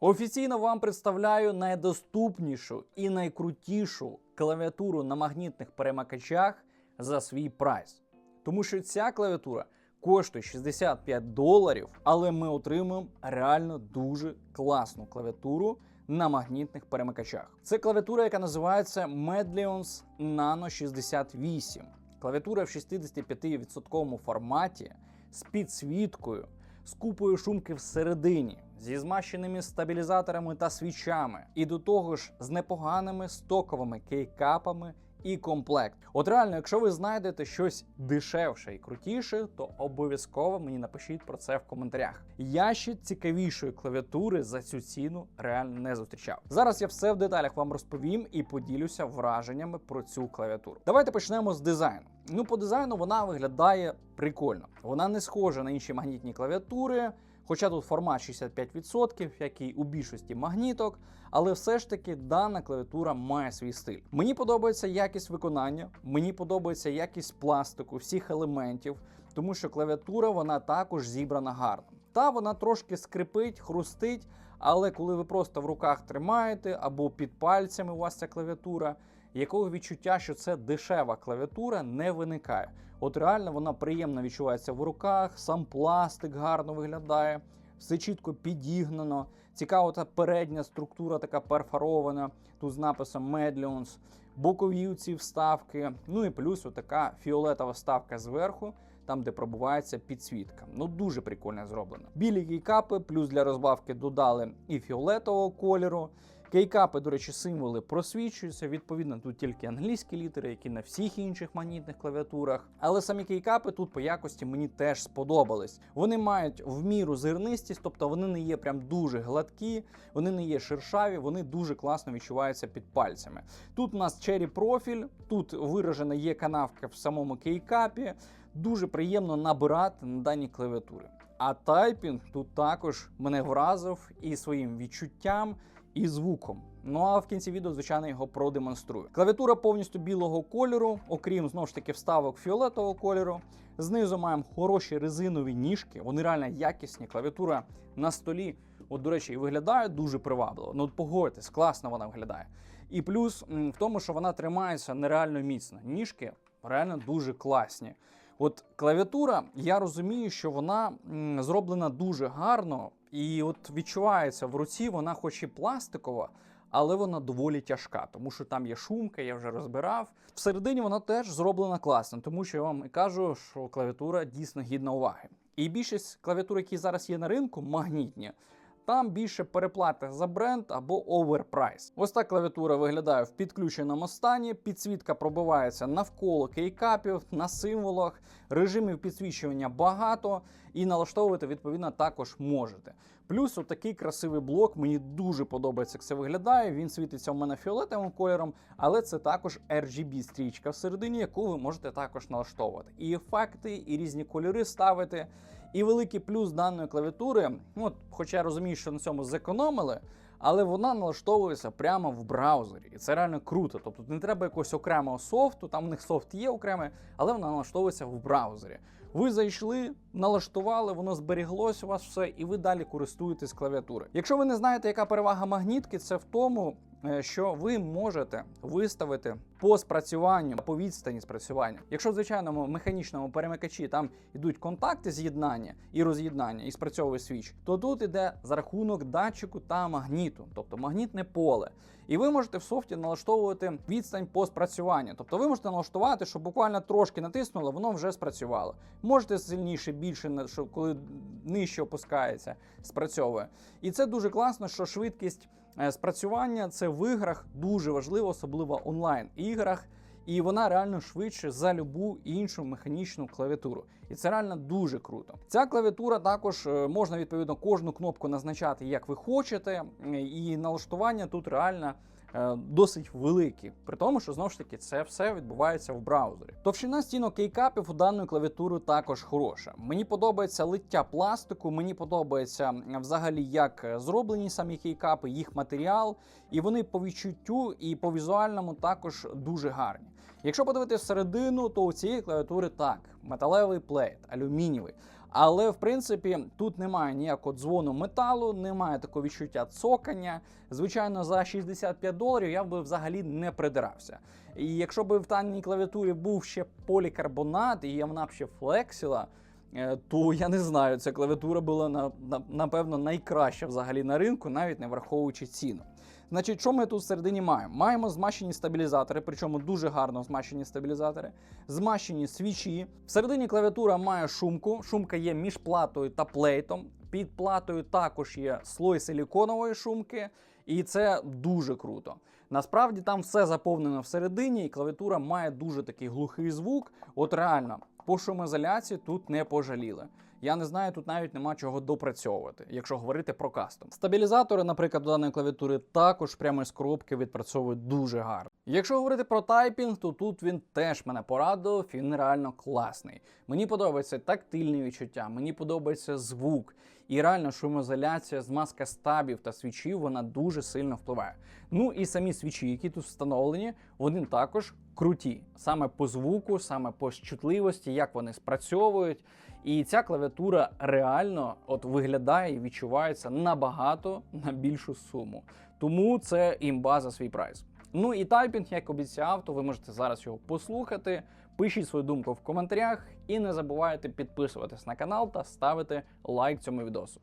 Офіційно вам представляю найдоступнішу і найкрутішу клавіатуру на магнітних перемикачах за свій прайс. Тому що ця клавіатура коштує 65 доларів, але ми отримуємо реально дуже класну клавіатуру на магнітних перемикачах. Це клавіатура, яка називається Medlions Nano 68. Клавіатура в 65% форматі з підсвіткою, з купою шумки всередині, зі змащеними стабілізаторами та свічами, і до того ж з непоганими стоковими кейкапами і комплект. От реально, якщо ви знайдете щось дешевше і крутіше, то обов'язково мені напишіть про це в коментарях. Я ще цікавішої клавіатури за цю ціну реально не зустрічав. Зараз я все в деталях вам розповім і поділюся враженнями про цю клавіатуру. Давайте почнемо з дизайну. Ну, по дизайну вона виглядає прикольно. Вона не схожа на інші магнітні клавіатури. Хоча тут формат 65%, як і у більшості магніток, але все ж таки дана клавіатура має свій стиль. Мені подобається якість виконання, мені подобається якість пластику, всіх елементів, тому що клавіатура вона також зібрана гарно. Та вона трошки скрипить, хрустить, але коли ви просто в руках тримаєте або під пальцями у вас ця клавіатура, якого відчуття, що це дешева клавіатура, не виникає. От реально вона приємно відчувається в руках, сам пластик гарно виглядає, все чітко підігнано. Цікава та передня структура така перфорована, тут з написом Medlions, бокові ці вставки. Ну і плюс отака фіолетова вставка зверху, там де пробувається підсвітка. Ну дуже прикольно зроблено. Білі кейкапи, плюс для розбавки додали і фіолетового кольору. Кейкапи, до речі, символи просвічуються. Відповідно, тут тільки англійські літери, які на всіх інших магнітних клавіатурах. Але самі кейкапи тут по якості мені теж сподобались. Вони мають в міру зернистість, тобто вони не є прям дуже гладкі, вони не є шершаві, вони дуже класно відчуваються під пальцями. Тут у нас черрі профіль, тут виражена є канавка в самому кейкапі. Дуже приємно набирати на даній клавіатурі. А тайпінг тут також мене вразив і своїм відчуттям і звуком. Ну а в кінці відео, звичайно, його продемонструю. Клавіатура повністю білого кольору, окрім знову ж таки вставок фіолетового кольору. Знизу маємо хороші резинові ніжки, вони реально якісні. Клавіатура на столі, от, до речі, і виглядає дуже привабливо. Ну, погодьтесь, класно вона виглядає. І плюс в тому, що вона тримається нереально міцно. Ніжки реально дуже класні. От клавіатура, я розумію, що вона зроблена дуже гарно, і от відчувається в руці, вона хоч і пластикова, але вона доволі тяжка, тому що там є шумка, я вже розбирав. Всередині вона теж зроблена класно, тому що я вам і кажу, що клавіатура дійсно гідна уваги. І більшість клавіатур, які зараз є на ринку, магнітні. Там більше переплата за бренд або оверпрайс. Ось так клавіатура виглядає в підключеному стані. Підсвітка пробивається навколо кейкапів, на символах, режимів підсвічування багато і налаштовувати відповідно також можете. Плюс отакий красивий блок. Мені дуже подобається, як це виглядає. Він світиться у мене фіолетовим кольором, але це також RGB стрічка всередині, яку ви можете також налаштовувати. І ефекти, і різні кольори ставити. І великий плюс даної клавіатури, ну, хоча я розумію, що на цьому зекономили, але вона налаштовується прямо в браузері. І це реально круто. Тобто не треба якогось окремого софту, там у них софт є окремий, але вона налаштовується в браузері. Ви зайшли, налаштували, воно зберіглось у вас все, і ви далі користуєтесь клавіатурою. Якщо ви не знаєте, яка перевага магнітки, це в тому, е, що ви можете виставити по спрацюванню, по відстані спрацювання. Якщо в звичайному механічному перемикачі там йдуть контакти з'єднання і роз'єднання, і спрацьовує свіч, то тут іде за рахунок датчику та магніту, тобто магнітне поле. І ви можете в софті налаштовувати відстань по спрацюванню. Тобто ви можете налаштувати, щоб буквально трошки натиснуло, воно вже спрацювало. Можете сильніше, більше, щоб коли нижче опускається, спрацьовує. І це дуже класно, що швидкість е, спрацювання це в іграх дуже важливо, особливо онлайн іграх. І вона реально швидше за любу іншу механічну клавіатуру. І це реально дуже круто. Ця клавіатура також е, можна відповідно кожну кнопку назначати як ви хочете, е, і налаштування тут реально досить великі. При тому, що знову ж таки це все відбувається в браузері. Товщина стінок кейкапів у даної клавіатури також хороша. Мені подобається лиття пластику, мені подобається взагалі, як е, зроблені самі кейкапи, їх матеріал, і вони по відчуттю і по візуальному також дуже гарні. Якщо подивитися всередину, то у цієї клавіатури так, металевий плейт, алюмінієвий. Але в принципі тут немає ніякого дзвону металу, немає такого відчуття цокання. Звичайно, за 65 доларів я би взагалі не придирався. І якщо б в даній клавіатурі був ще полікарбонат і вона б ще флексіла, е, то я не знаю, ця клавіатура була на, на, напевно найкраща взагалі на ринку, навіть не враховуючи ціну. Значить, що ми тут всередині маємо? Маємо змащені стабілізатори, причому дуже гарно змащені стабілізатори, змащені свічі. Всередині клавіатура має шумку. Шумка є між платою та плейтом. Під платою також є слой силіконової шумки, і це дуже круто. Насправді там все заповнено всередині, і клавіатура має дуже такий глухий звук. От реально, по шумоізоляції тут не пожаліли. Я не знаю, тут навіть нема чого допрацьовувати, якщо говорити про кастом. Стабілізатори, наприклад, до даної клавіатури також прямо з коробки відпрацьовують дуже гарно. Якщо говорити про тайпінг, то тут він теж мене порадував, він реально класний. Мені подобається тактильне відчуття, мені подобається звук. І реально шумоізоляція, змазка стабів та свічів вона дуже сильно впливає. Ну і самі свічі, які тут встановлені, вони також круті. Саме по звуку, саме по чутливості, як вони спрацьовують. І ця клавіатура реально от виглядає і відчувається набагато на більшу суму. Тому це імба за свій прайс. Ну і тайпінг, як обіцяв, то ви можете зараз його послухати. Пишіть свою думку в коментарях і не забувайте підписуватись на канал та ставити лайк цьому відосу.